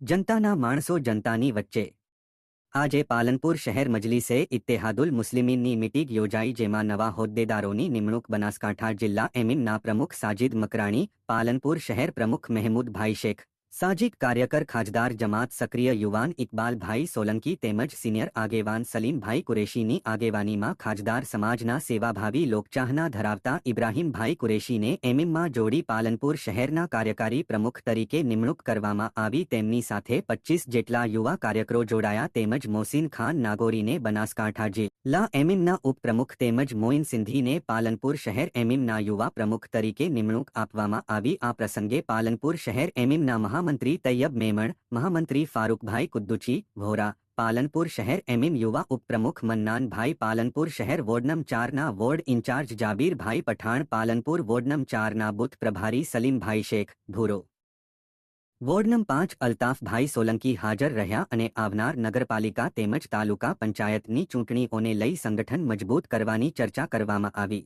જનતાના માણસો જનતાની વચ્ચે આજે પાલનપુર શહેર મજલિસે ઇત્તેહાદુલ મુસ્લિમીનની મીટિંગ યોજાઈ જેમાં નવા હોદ્દેદારોની નિમણૂક બનાસકાંઠા જિલ્લા એમિનના પ્રમુખ સાજિદ મકરાણી પાલનપુર શહેર પ્રમુખ મહેમૂદભાઈ શેખ સાજીક કાર્યકર ખાજદાર જમાત સક્રિય યુવાન ઇકબાલભાઈ સોલંકી તેમજ સિનિયર આગેવાન સલીમભાઈ કુરેશીની આગેવાનીમાં ખાજદાર સમાજના સેવાભાવી લોકચાહના ધરાવતા ઇબ્રાહીમભાઈ કુરેશીને એમિમમાં જોડી પાલનપુર શહેરના કાર્યકારી પ્રમુખ તરીકે નિમણૂક કરવામાં આવી તેમની સાથે પચ્ચીસ જેટલા યુવા કાર્યકરો જોડાયા તેમજ મોસીન ખાન નાગોરીને બનાસકાંઠા જિલ્લા એમિમના ઉપપ્રમુખ તેમજ મોઇન સિંધીને પાલનપુર શહેર એમિમના યુવા પ્રમુખ તરીકે નિમણૂક આપવામાં આવી આ પ્રસંગે પાલનપુર શહેર એમિમના મહા મહામંત્રી તૈયબ મેમણ મહામંત્રી ફારૂકભાઈ કુદ્દુચી વોરા પાલનપુર શહેર એમએમ યુવા ઉપપ્રમુખ મન્નાનભાઈ પાલનપુર શહેર વોર્ડ ચારના ward incharge Jabirbhai Pathan Palanpur ward ચારના બુથ પ્રભારી સલીમભાઈ શેખ ભૂરો વોર્ડ પાંચ અલ્તાફભાઈ સોલંકી હાજર રહ્યા અને આવનાર નગરપાલિકા તેમજ તાલુકા પંચાયતની ચૂંટણીઓને લઈ સંગઠન મજબૂત કરવાની ચર્ચા કરવામાં આવી